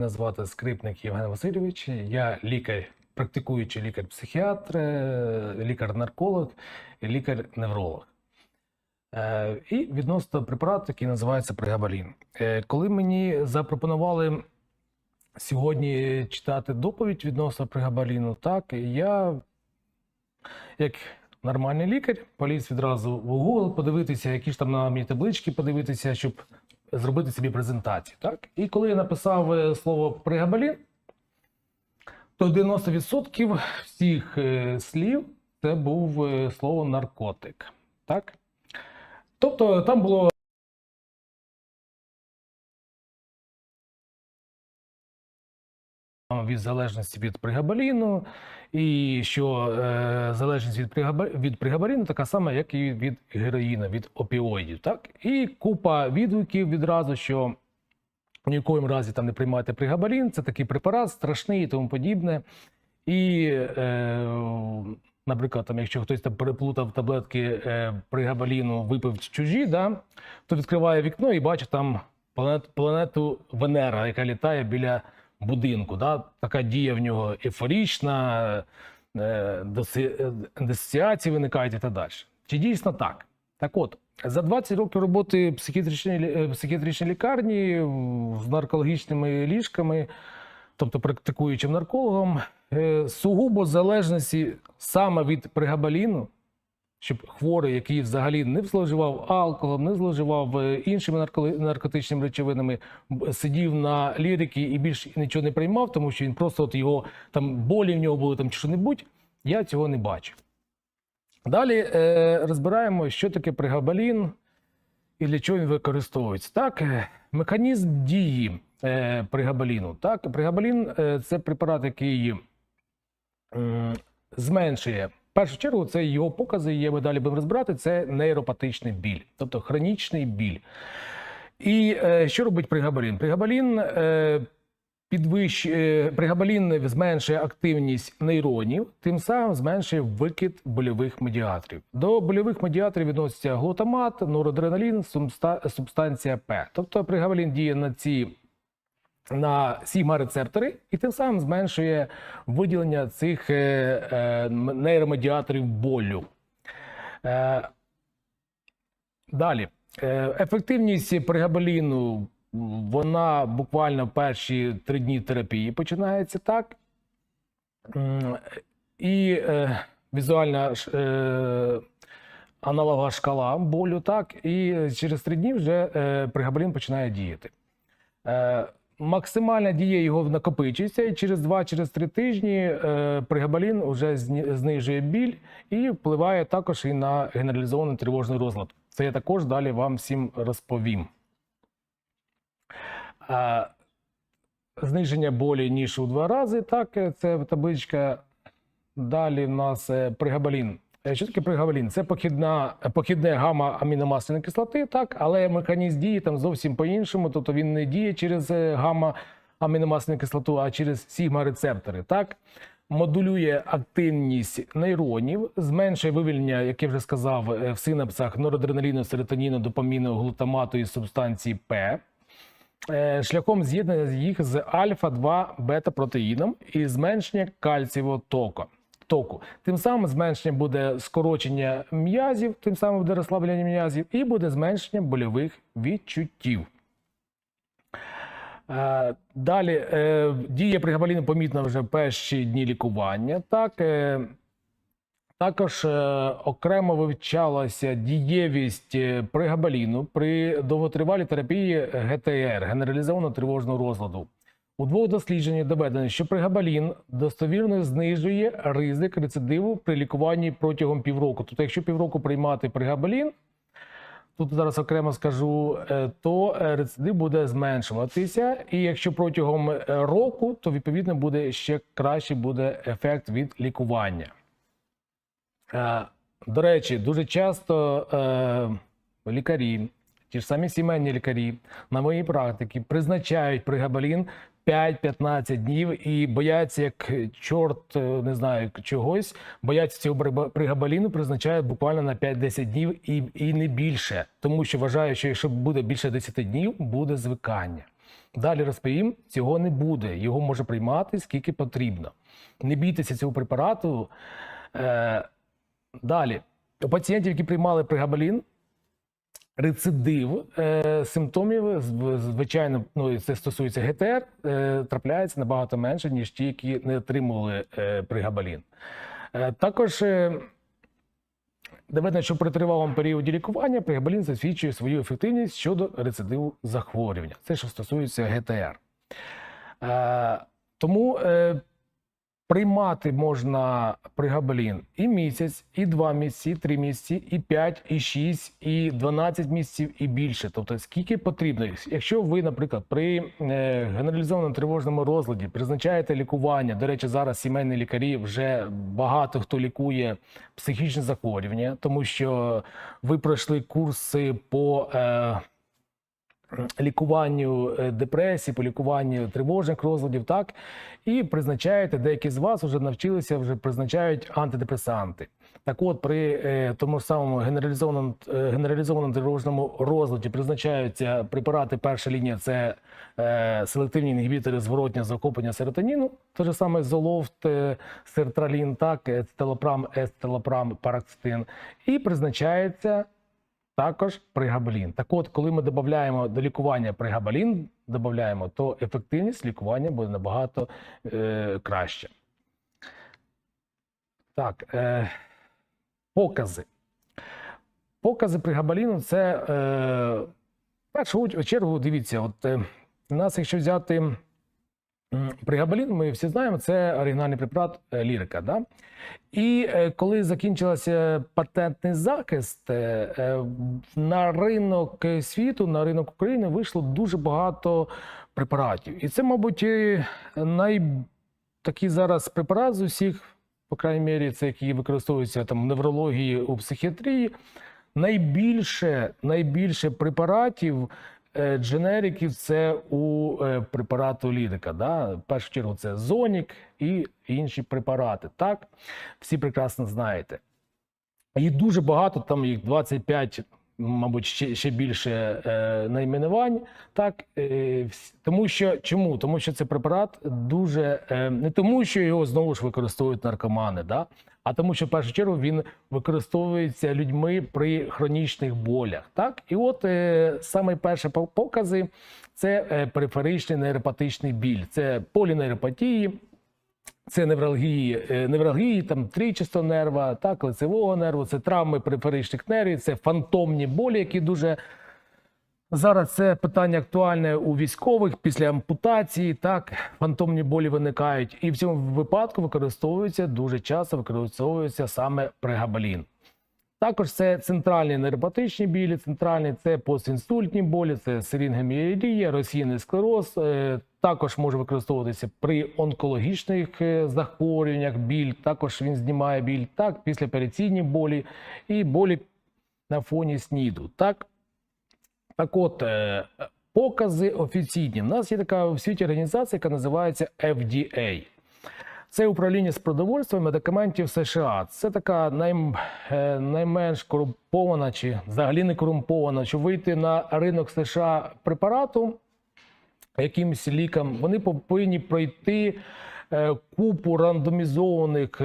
Мене звати Скрипник Євген Васильович. Я лікар, практикуючий лікар-психіатр, лікар-нарколог, лікар-невролог. Е, І відносно препарату, який називається пригабалін. Е, Коли мені запропонували сьогодні читати доповідь відносно пригабаліну, так я, як нормальний лікар, поліз відразу в Google, подивитися, які ж там на мені таблички, подивитися, щоб зробити собі презентацію. Так? І коли я написав е, слово пригабалін, то 90% всіх е, слів це був е, слово наркотик. Так? Тобто там було від залежності від пригабаліну, і що е, залежність від, від пригабаліну така сама, як і від героїна, від опіоїдів. Так? І купа відгуків відразу, що ні в коїм разі там не приймайте пригабалін, це такий препарат, страшний і тому подібне. І, е, наприклад, там, якщо хтось там переплутав таблетки е, пригабаліну, випив чужі, да, то відкриває вікно і бачить там планет, планету Венера, яка літає біля будинку. Да? Така дія в нього ейфорічна, е, е, дисоціації виникають і так далі. Чи дійсно так? Так от, за 20 років роботи психіатричної, е, лікарні з наркологічними ліжками, тобто практикуючим наркологом, е, сугубо залежності саме від пригабаліну, щоб хворий, який взагалі не зловживав алкоголем, не зловживав е, іншими нарко- наркотичними речовинами, сидів на лірики і більше нічого не приймав, тому що він просто от його там болі в нього були там чи що-небудь, я цього не бачу. Далі е, розбираємо, що таке пригабалін і для чого він використовується. Так, е, механізм дії е, пригабаліну. Так, пригабалін е, це препарат, який м, зменшує. Першу чергу, це його покази, є, ми далі будемо розбирати, це нейропатичний біль, тобто хронічний біль. І е, що робить пригабалін? Пригабалін е, підвищ... е, пригабалін зменшує активність нейронів, тим самим зменшує викид больових медіаторів. До больових медіаторів відносяться глутамат, норадреналін, субста- субстанція П. Тобто пригабалін діє на ці на сігма-рецептори і тим самим зменшує виділення цих е, е, нейромедіаторів болю. Е, далі. Ефективність пригабаліну вона буквально перші три дні терапії починається так. І е, візуальна е, аналогова шкала болю, так, і через три дні вже е, пригабалін починає діяти. Е, максимальна дія його накопичується, і через 2-3 тижні е, пригабалін вже знижує біль і впливає також і на генералізований тривожний розлад. Це я також далі вам всім розповім. Зниження болі ніж у два рази. Так, е, це табличка. Далі в нас е, пригабалін. Е, Що таке пригабалін? Це похідна, похідне гамма аміномасляної кислоти, так, але механізм дії там зовсім по-іншому. Тобто він не діє через е, гамма аміномасляну кислоту, а через сігма-рецептори. Так? Модулює активність нейронів, зменшує вивільнення, як я вже сказав, е, в синапсах норадреналіну, серотоніну, допаміну, глутамату і субстанції П шляхом з'єднання їх з альфа-2 бета-протеїном і зменшення кальцієвого току. Току. Тим самим зменшення буде скорочення м'язів, тим самим буде розслаблення м'язів, і буде зменшення больових відчуттів. Е, Далі е, дія пригабаліну помітна вже в перші дні лікування. Так, е, також окремо вивчалася дієвість пригабаліну при довготривалій терапії ГТР генералізованого тривожного розладу. У двох дослідженнях доведено, що пригабалін достовірно знижує ризик рецидиву при лікуванні протягом півроку. Тобто, якщо півроку приймати пригабалін, тут зараз окремо скажу, е, то е, рецидив буде зменшуватися. І якщо протягом е, року, то відповідно буде ще краще буде ефект від лікування. До речі, дуже часто лікарі, ті ж самі сімейні лікарі на моїй практиці призначають пригабалін 5-15 днів і бояться, як чорт, е, не знаю чогось, бояться цього пригабаліну, призначають буквально на 5-10 днів і, і не більше, тому що вважають, що якщо буде більше 10 днів, буде звикання. Далі розповім, цього не буде. Його може приймати скільки потрібно. Не бійтеся цього препарату. Е, далі, у пацієнтів, які приймали пригабалін, рецидив е, симптомів, звичайно, ну це стосується ГТР, е, трапляється набагато менше, ніж ті, які не отримували е, пригабалін. Е, також е, доведено, що при тривалому періоді лікування пригабалін засвідчує свою ефективність щодо рецидиву захворювання. Це що стосується ГТР. Е, тому е, приймати можна пригабалін і місяць, і два місяці, і три місяці, і п'ять, і шість, і 12 місяців, і більше. Тобто, скільки потрібно. Якщо ви, наприклад, при е, генералізованому тривожному розладі призначаєте лікування, до речі, зараз сімейні лікарі вже багато хто лікує психічні захворювання, тому що ви пройшли курси по. Е, лікуванню е, депресії, по лікуванню тривожних розладів, так і призначаєте, деякі з вас вже навчилися, вже призначають антидепресанти. Так от, при е, тому ж самому генералізованому, е, генералізованому тривожному розладі призначаються препарати перша лінія це селективні інгібітори зворотнього захоплення серотоніну, те ж саме Золофт, сертралін, так, ецеталопрам, естелопрам, паракстин, і призначається також пригабалін. Так от, коли ми додаємо до лікування пригабалін, додаємо, то ефективність лікування буде набагато е, краще. Так, е, покази. Покази пригабаліну це е, в першу чергу, дивіться, от е, нас, якщо взяти пригабалін, ми всі знаємо, це оригінальний препарат е, лірика. Да? І е, коли закінчився патентний захист, е, на ринок світу, на ринок України вийшло дуже багато препаратів. І це, мабуть, най... зараз препарат з усіх, по крайній мірі, це який використовується там в неврології у психіатрії. Найбільше, найбільше препаратів дженериків це у е, препарату лідика. Да? В першу чергу це Зонік і інші препарати. Так, всі прекрасно знаєте. Їх дуже багато, там їх 25, мабуть, ще, ще більше е, найменувань. Так, е, тому що чому? Тому що це препарат дуже е, не тому, що його знову ж використовують наркомани, да? А тому, що в першу чергу він використовується людьми при хронічних болях. Так, і от е, саме перші покази це е, периферичний нейропатичний біль, це полінейропатії. Це невралгії, е, невралгії там трійчастого нерва, так, лицевого нерву, це травми периферичних нервів, це фантомні болі, які дуже зараз це питання актуальне у військових після ампутації. Так, фантомні болі виникають, і в цьому випадку використовується дуже часто використовується саме прегабалін. Також це центральні нейропатичні білі, центральні це постінсультні болі, це серінгоміелія, розсіяний склероз. Е, Також може використовуватися при онкологічних е, захворюваннях біль. Також він знімає біль, так, післяопераційні болі і болі на фоні СНІДу. Так, так от, е, покази офіційні. У нас є така в світі організація, яка називається FDA. Це управління з продовольства і медикаментів США. Це така най, е, найменш корумпована чи взагалі не корумпована, щоб вийти на ринок США препарату якимось лікам, вони повинні пройти е, купу рандомізованих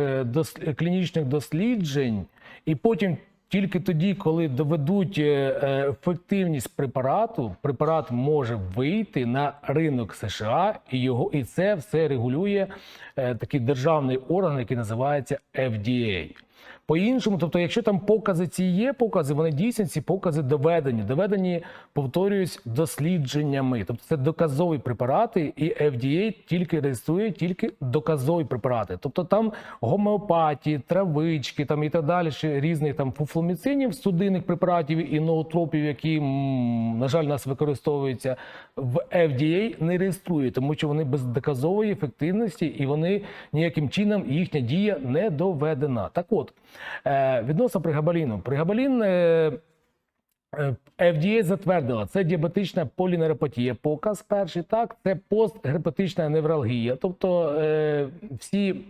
клінічних досліджень, і потім. Тільки тоді, коли доведуть е, е, ефективність препарату, препарат може вийти на ринок США, і його і це все регулює е, такий державний орган, який називається FDA. По-іншому, тобто, якщо там покази ці є покази, вони дійсно ці покази доведені. Доведені, повторююсь, дослідженнями. Тобто це доказові препарати, і FDA тільки реєструє тільки доказові препарати. Тобто там гомеопатії, травички там і так далі, різних там фуфломіцинів, судинних препаратів і ноотропів, які, на жаль, нас використовуються в FDA, не реєструє, тому що вони без доказової ефективності і вони ніяким чином їхня дія не доведена. Так от, відносно пригабаліну. Пригабалін. Е, Е, FDA затвердила, це діабетична полінейропатія, показ перший, так, це постгерпетична невралгія. Тобто е, всі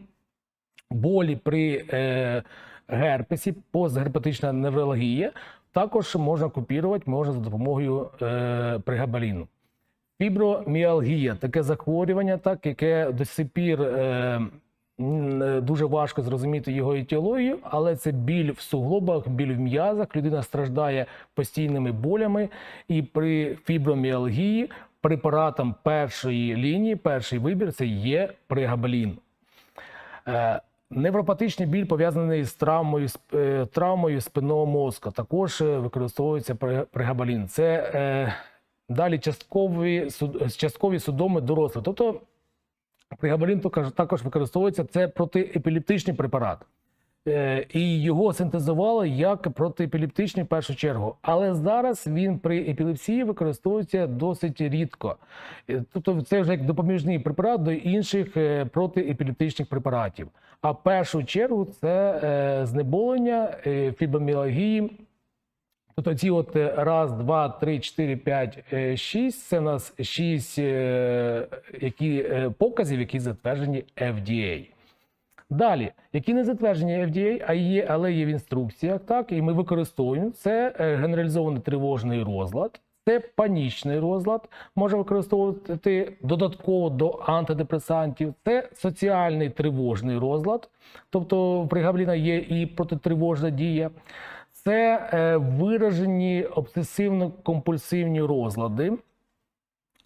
болі при е, герпесі, постгерпетична невралгія, також можна купірувати, можна за допомогою е, пригабаліну. Фіброміалгія таке захворювання, так, яке до сих пір е, е, дуже важко зрозуміти його етіологію, але це біль в суглобах, біль в м'язах. Людина страждає постійними болями, і при фіброміалгії препаратом першої лінії, перший вибір це є пригабалін. Е, Невропатичний біль пов'язаний з травмою, е, травмою спинного мозку. Також е, використовується пригабалін. Це е, далі часткові судоми дорослих. Тобто пригабалін також, використовується це протиепілептичний препарат. Е, І його синтезували як протиепілептичний в першу чергу. Але зараз він при епілепсії використовується досить рідко. Е, Тобто це вже як допоміжний препарат до інших е, протиепілептичних препаратів. А в першу чергу це знеболення фіброміалгії. Тобто ці от е, раз, два, три, чотири, п'ять, е, шість. Це в нас шість е, які, показів, які затверджені FDA. Далі, які не затверджені FDA, а є, але є в інструкціях, так, і ми використовуємо. Це генералізований тривожний розлад, це панічний розлад, може використовувати додатково до антидепресантів, це соціальний тривожний розлад, тобто в пригавліна є і протитривожна дія. Це е, виражені обсесивно-компульсивні розлади.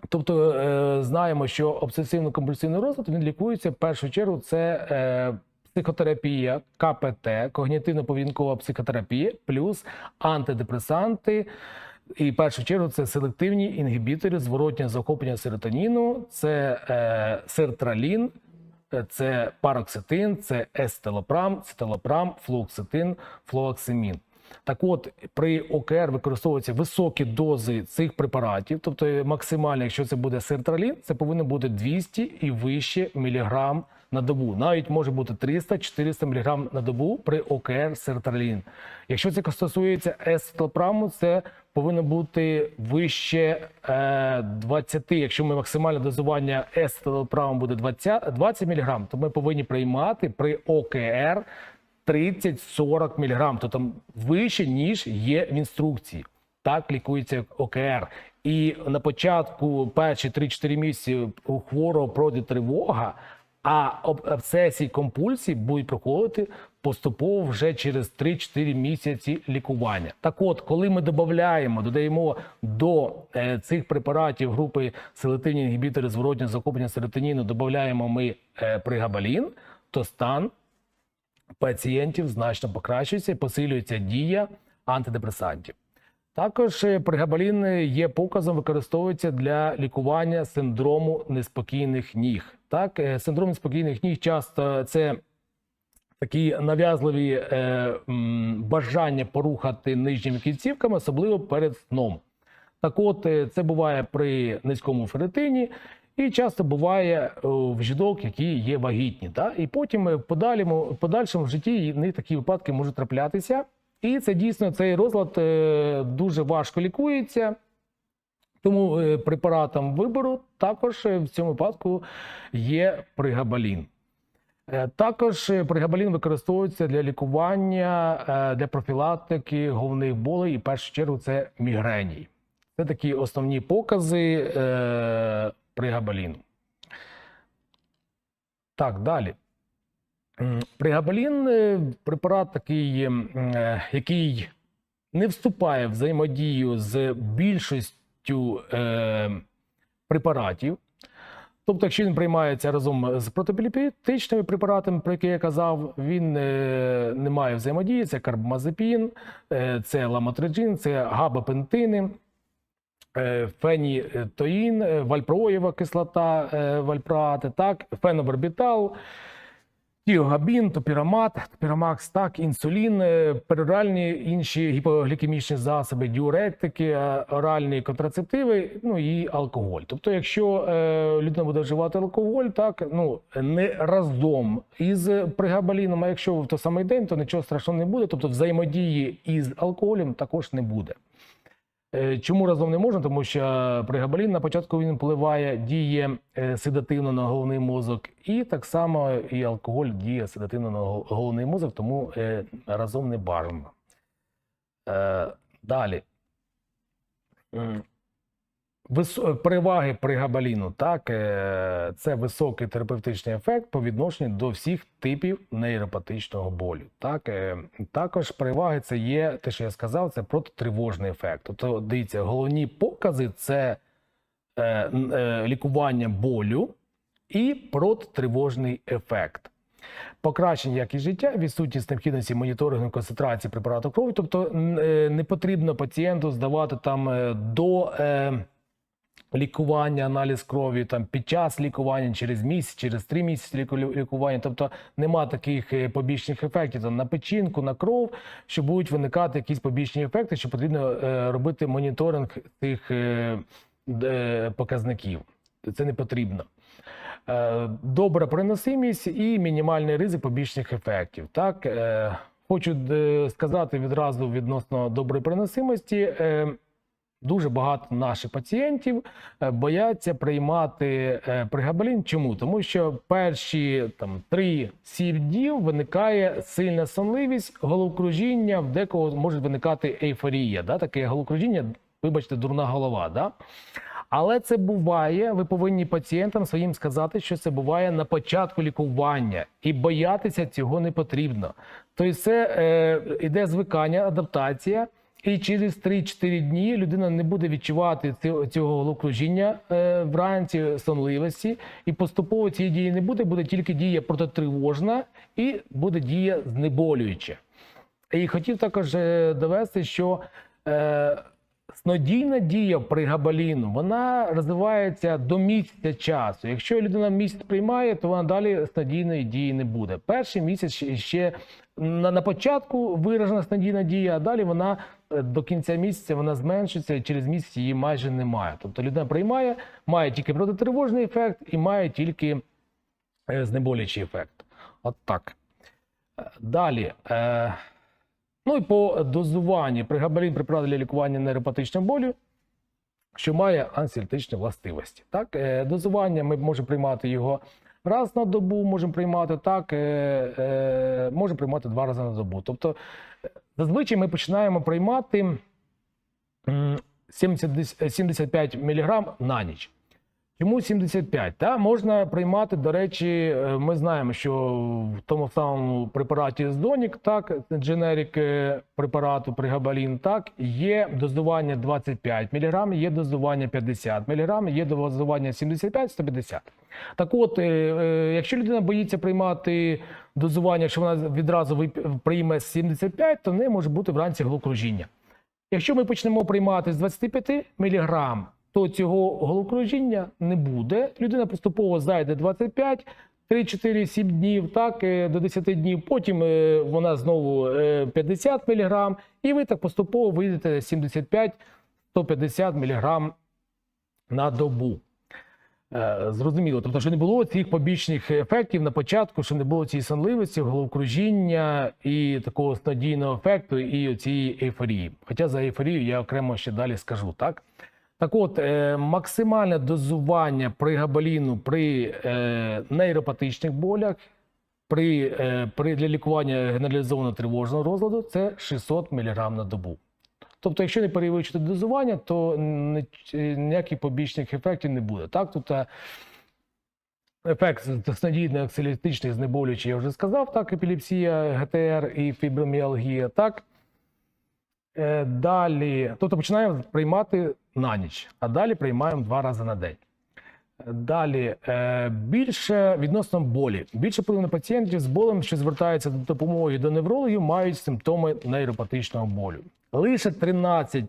Тобто е, знаємо, що обсесивно-компульсивний розлад він лікується в першу чергу. Це е, психотерапія, КПТ, когнітивно-поведінкова психотерапія, плюс антидепресанти. І в першу чергу це селективні інгібітори зворотнього захоплення серотоніну, це е, сертралін, це пароксетин, це естелопрам, циталопрам, флуоксетин, флуоксимін. Так от, при ОКР використовуються високі дози цих препаратів, тобто максимально, якщо це буде сертралін, це повинно бути 200 і вище міліграм на добу. Навіть може бути 300-400 міліграм на добу при ОКР сертралін. Якщо це стосується естелопраму, це повинно бути вище е, 20. Якщо ми максимальне дозування естелопраму буде 20, 20 міліграм, то ми повинні приймати при ОКР 30-40 мг, то там вище, ніж є в інструкції. Так лікується ОКР. І на початку перші 3-4 місяці у хворого пройде тривога, а об- обсесії компульсії будуть проходити поступово вже через 3-4 місяці лікування. Так от, коли ми додаємо, додаємо до е, цих препаратів групи селективні інгібітори зворотнього захоплення серотоніну, додаємо ми е, пригабалін, то стан пацієнтів значно покращується і посилюється дія антидепресантів. Також е, пригабалін е, є показом, використовується для лікування синдрому неспокійних ніг. Так, е, синдром неспокійних ніг часто це такі нав'язливі е, бажання порухати нижніми кінцівками, особливо перед сном. Так от, це буває при низькому ферритині і часто буває е, в жінок, які є вагітні. Та? І потім е, в подальшому, подальшому житті в них такі випадки можуть траплятися. І це дійсно цей розлад е, дуже важко лікується. Тому препаратом вибору також в цьому випадку є пригабалін. Також пригабалін використовується для лікування, для профілактики головних болей, і в першу чергу це мігреній. Це такі основні покази пригабаліну. Так, далі. Пригабалін е, препарат такий, е, який не вступає в взаємодію з більшістю е, препаратів. Тобто, якщо він приймається разом з протипілептичними препаратами, про які я казав, він е, не має взаємодії. Це карбамазепін, е, це ламотриджин, це габапентини, е, фенітоїн, е, вальпроєва кислота, е, вальпроати, так, фенобарбітал, тіогабін, топірамат, топірамакс, так, інсулін, е, пероральні інші гіпоглікемічні засоби, діуретики, е, оральні контрацептиви, ну і алкоголь. Тобто, якщо е, людина буде вживати алкоголь, так ну не разом із пригабаліном, а якщо в той самий день, то нічого страшного не буде. Тобто взаємодії із алкоголем також не буде. Е, Чому разом не можна? Тому що пригабалін на початку він впливає, діє е, седативно на головний мозок, і так само і алкоголь діє седативно на головний мозок, тому е, разом не бажано. Далі. Переваги пригабаліну, так, е, це високий терапевтичний ефект по відношенню до всіх типів нейропатичного болю. Так, е, також переваги це є те, що я сказав, це протитривожний ефект. Тобто, дивіться, головні покази це е, лікування болю і протитривожний ефект. Покращення якість життя, відсутність необхідності моніторингу концентрації препарату крові, тобто не потрібно пацієнту здавати там до лікування, аналіз крові там під час лікування, через місяць, через три місяці ліку- лікування. Тобто нема таких е, побічних ефектів там, на печінку, на кров, що будуть виникати якісь побічні ефекти, що потрібно е, робити моніторинг цих е, е, показників. Це не потрібно. Е, Добра переносимість і мінімальний ризик побічних ефектів. Так, е, хочу е, сказати відразу відносно доброї переносимості. е, Дуже багато наших пацієнтів е, бояться приймати е, пригабалін. Чому? Тому що перші там 3-7 днів виникає сильна сонливість, головокружіння, в декого може виникати ейфорія. Да? Таке головокружіння, вибачте, дурна голова. Да? Але це буває. Ви повинні пацієнтам своїм сказати, що це буває на початку лікування, і боятися цього не потрібно. Тобто, це е, іде звикання, адаптація. І через 3-4 дні людина не буде відчувати цього, головокружіння е, вранці сонливості, і поступово цієї дії не буде, буде тільки дія протитривожна і буде дія знеболююча. І хотів також е, довести, що е, снодійна дія при габаліну вона розвивається до місяця часу. Якщо людина місяць приймає, то вона далі снодійної дії не буде. Перший місяць ще- на, початку виражена снодійна дія, а далі вона до кінця місяця вона зменшиться і через місяць її майже немає. Тобто людина приймає, має тільки протитривожний ефект і має тільки е, знеболюючий ефект. От так. Е, Далі. Е, ну і по дозуванні пригабалін препарат для лікування нейропатичного болю, що має антисептичні властивості. Так, е, дозування ми можемо приймати його раз на добу, можемо приймати так, е, е, можемо приймати два рази на добу. Тобто, е, зазвичай ми починаємо приймати 70, 75 мг на ніч. Чому 75? Та можна приймати, до речі, е, ми знаємо, що в тому самому препараті Здонік, так, дженерик е, препарату пригабалін, так, є дозування 25 мг, є дозування 50 мг, є дозування 75-150. Так от, е, е, якщо людина боїться приймати дозування, якщо вона відразу прийме 75, то в неї може бути вранці головокружіння. Якщо ми почнемо приймати з 25 мг, то цього головокружіння не буде. Людина поступово зайде 25, 3-4-7 днів, так, е, до 10 днів. Потім е, вона знову е, 50 мг, і ви так поступово вийдете 75-150 мг на добу. Е, Зрозуміло, тобто, що не було цих побічних ефектів на початку, що не було цієї сонливості, головокружіння і такого снадійного ефекту, і цієї ейфорії. Хоча за ейфорію я окремо ще далі скажу, так? Так от, е, максимальне дозування при габаліну при е, нейропатичних болях, при, при для лікування генералізованого тривожного розладу це 600 мг на добу. Тобто, якщо не перевищити дозування, то ніяких побічних ефектів не буде. Так, тут е, ефект снадійний акселітичний знеболюючий, я вже сказав, так, епілепсія, ГТР і фіброміалгія, так. Е, Далі, тобто починаємо приймати на ніч, а далі приймаємо два рази на день. Далі е, більше відносно болі. Більше половини пацієнтів з болем, що звертаються до допомоги до неврологів, мають симптоми нейропатичного болю. Лише 13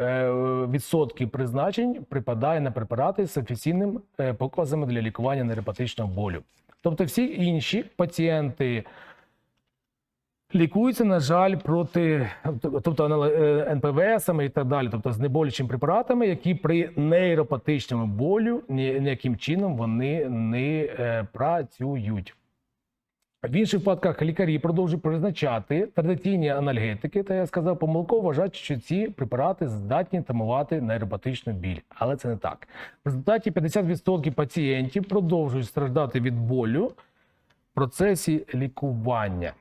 е, відсотків призначень припадає на препарати з офіційним е, показами для лікування нейропатичного болю. Тобто всі інші пацієнти лікуються, на жаль, проти, тобто е, НПВСами і так далі, тобто з неболючими препаратами, які при нейропатичному болю ніяким чином вони не е, працюють. В інших випадках лікарі продовжують призначати традиційні анальгетики, та я сказав, помилково вважають, що ці препарати здатні тамувати нейропатичну біль. Але це не так. В результаті 50% пацієнтів продовжують страждати від болю в процесі лікування.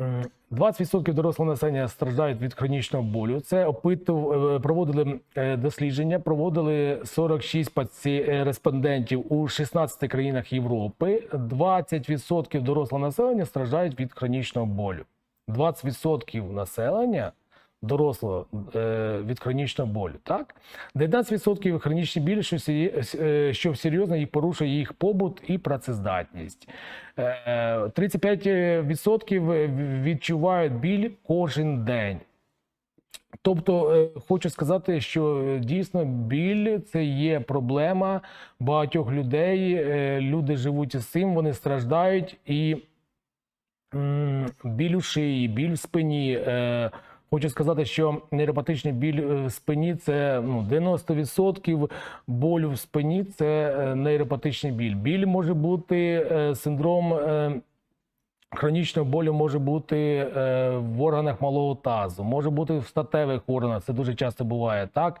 М, 20% дорослого населення страждають від хронічного болю. Це опиту е, проводили е, дослідження, проводили 46 паці... е, респондентів у 16 країнах Європи. 20% дорослого населення страждають від хронічного болю. 20% населення дорослого е, від хронічного болю. Так 19% хронічний біль, що, е, серйозно їх порушує їх побут і працездатність. Е, 35% відчувають біль кожен день. Тобто, е, хочу сказати, що е, дійсно біль це є проблема багатьох людей. Е, Люди живуть із цим, вони страждають і біль у шиї, біль в спині. Хочу сказати, що нейропатичний біль е, в спині це ну, 90% болю в спині це е, нейропатичний біль. Біль може бути е, синдром хронічного болю може бути в органах малого тазу, може бути в статевих органах. Це дуже часто буває так.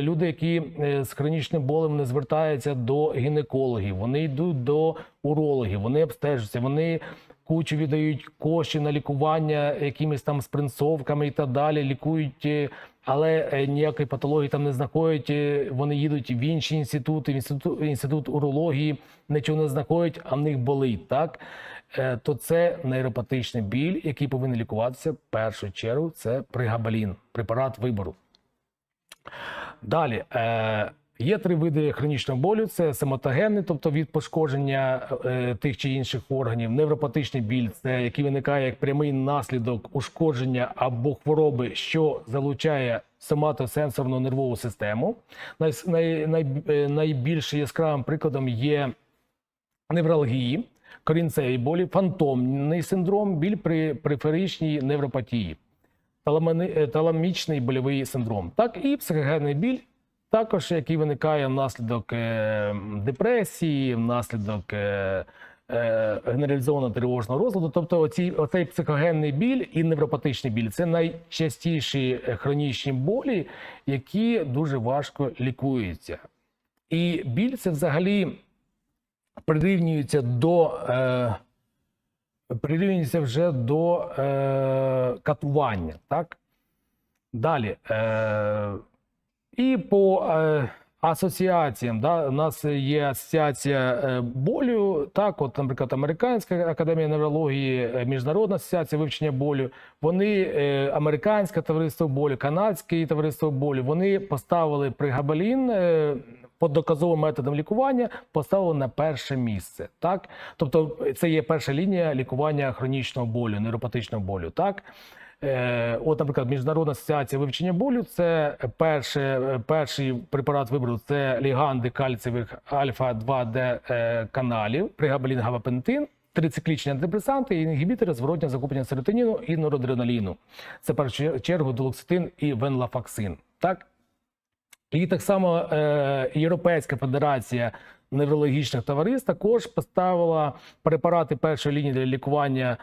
Люди, які з хронічним болем не звертаються до гінекологів, вони йдуть до урологів, вони обстежуються, вони кучу віддають кошти на лікування якимись там спринцовками і так далі, лікують, е, але е, ніякої патології там не знаходять. е, Вони їдуть в інші інститути, в інститут, інститут урології, нічого не знаходять, а в них болить, так? То це нейропатичний біль, який повинен лікуватися в першу чергу. Це пригабалін, препарат вибору. Далі є три види хронічного болю: це сематогенний, тобто від пошкодження е, тих чи інших органів, невропатичний біль, це який виникає як прямий наслідок ушкодження або хвороби, що залучає соматосенсорну нервову систему. Най, най, най, е, найбільш яскравим прикладом є невралгії, корінцеві болі, фантомний синдром, біль при периферичній невропатії е, таламічний больовий синдром, так і психогенний біль, також який виникає внаслідок е, депресії, внаслідок е, е, генералізованого тривожного розладу. Тобто, оці, оцей психогенний біль і невропатичний біль це найчастіші хронічні болі, які дуже важко лікуються. І біль це взагалі прирівнюється до. Е, прирівнюється вже до е, катування. Так? Далі. Е, і по е, асоціаціям, да, у нас є асоціація е, болю, так, от, наприклад, Американська академія неврології, е, Міжнародна асоціація вивчення болю, вони, е, Американське товариство болю, Канадське товариство болю, вони поставили пригабалін е, по доказовим методам лікування, поставили на перше місце. Так? Тобто це є перша лінія лікування хронічного болю, нейропатичного болю. Так? Е, От, наприклад, Міжнародна асоціація вивчення болю це перше, перший препарат вибору це ліганди кальцієвих альфа-2Д е, каналів, пригабалін габапентин, трициклічні антидепресанти і інгібітори зворотнього закуплення серотоніну і норадреналіну. Це в першу чергу долокситин і венлафаксин. Так? І так само е, Європейська федерація неврологічних товариств також поставила препарати першої лінії для лікування е,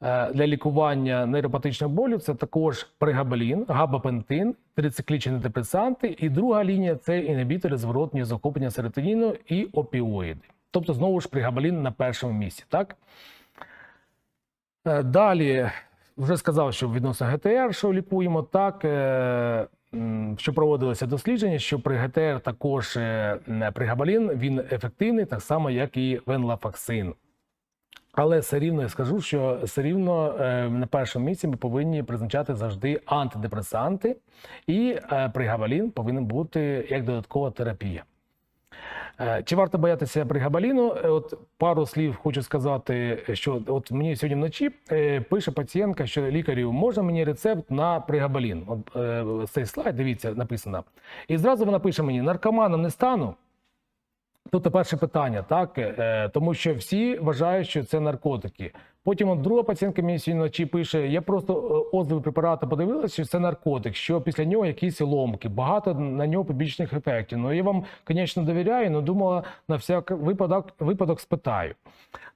для лікування нейропатичного болю. Це також пригабалін, габапентин, трициклічні антидепресанти. І друга лінія це інгібітори зворотнього захоплення серотоніну і опіоїди. Тобто, знову ж пригабалін на першому місці. Так? Е, Далі вже сказав, що відносно ГТР, що лікуємо, так е, що проводилися дослідження, що при ГТР також е, пригабалін він ефективний, так само, як і венлафаксин. Але все рівно я скажу, що все рівно е, на першому місці ми повинні призначати завжди антидепресанти, і е, пригабалін повинен бути як додаткова терапія. Е, Чи варто боятися пригабаліну? От пару слів хочу сказати, що от мені сьогодні вночі пише пацієнтка, що лікарю можна мені рецепт на пригабалін. От цей слайд, дивіться, написано. І зразу вона пише мені: наркоманом не стану. Тут перше питання, так е, тому що всі вважають, що це наркотики. Потім от друга пацієнтка мені сьогодні вночі пише: я просто е, отзиви препарату подивилася, що це наркотик, що після нього якісь ломки, багато на нього побічних ефектів. Ну я вам, звісно, довіряю, але думала на всяк випадок випадок спитаю.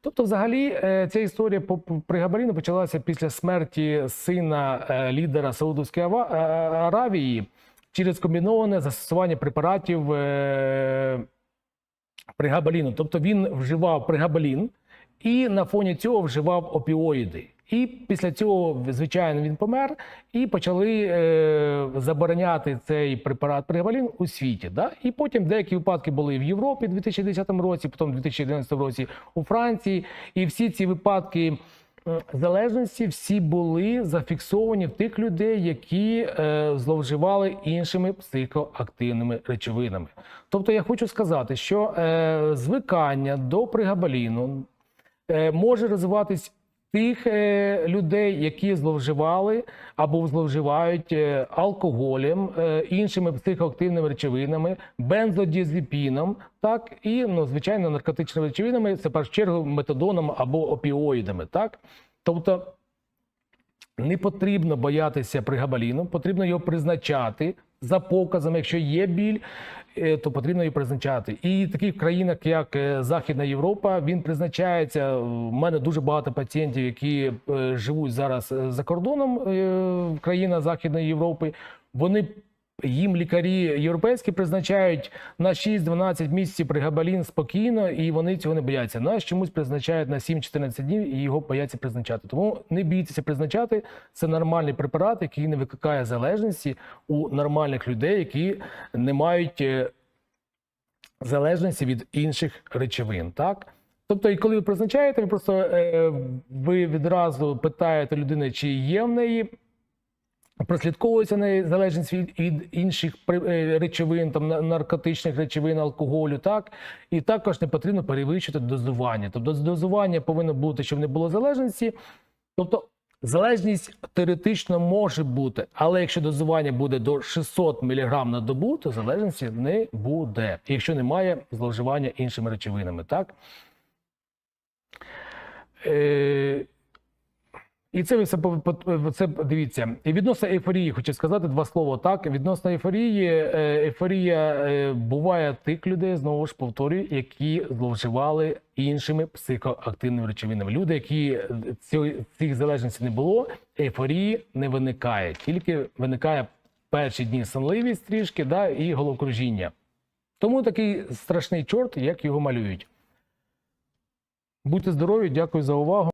Тобто, взагалі, е, ця історія по по- при Габаріну почалася після смерті сина е, лідера Саудовської е, Аравії через комбіноване застосування препаратів. е, пригабаліну. Тобто він вживав пригабалін і на фоні цього вживав опіоїди. І після цього, звичайно, він помер, і почали е, забороняти цей препарат пригабалін у світі. Да? І потім деякі випадки були в Європі у 2010 році, потім у 2011 році у Франції. І всі ці випадки залежності всі були зафіксовані в тих людей, які е, зловживали іншими психоактивними речовинами. Тобто, я хочу сказати, що е, звикання до пригабаліну е, може розвиватись тих е, людей, які зловживали або зловживають е, алкоголем, е, іншими психоактивними речовинами, бензодіазепіном, так і ну, звичайно наркотичними речовинами, це першу чергу метадоном або опіоїдами. Так, тобто. Не потрібно боятися пригабаліну, потрібно його призначати за показами. Якщо є біль, е, то потрібно її призначати. І в таких країнах, як е, Західна Європа, він призначається. У мене дуже багато пацієнтів, які е, живуть зараз за кордоном країна Західної Європи. Вони їм лікарі європейські призначають на 6-12 місяців пригабалін спокійно, і вони цього не бояться. Нас чомусь призначають на 7-14 днів і його бояться призначати. Тому не бійтеся призначати. Це нормальний препарат, який не викликає залежності у нормальних людей, які не мають е, залежності від інших речовин. Так? Тобто, і коли ви призначаєте, ви просто е, ви відразу питаєте людини, чи є в неї прослідковується неї залежність від, від інших е, речовин, там наркотичних речовин, алкоголю, так і також не потрібно перевищити дозування. Тобто дозування повинно бути, щоб не було залежності. Тобто залежність теоретично може бути, але якщо дозування буде до 600 мг на добу, то залежності не буде, якщо немає зловживання іншими речовинами, так. Е, і це все це дивіться. І відносно ейфорії, хочу сказати два слова. Так, відносно ейфорії, е, ейфорія е, буває тих людей, знову ж повторюю, які зловживали іншими психоактивними речовинами. Люди, які е, цих залежностей не було, ейфорії не виникає. Тільки виникає перші дні сонливість трішки, да, і головокружіння. Тому такий страшний чорт, як його малюють. Будьте здорові, дякую за увагу.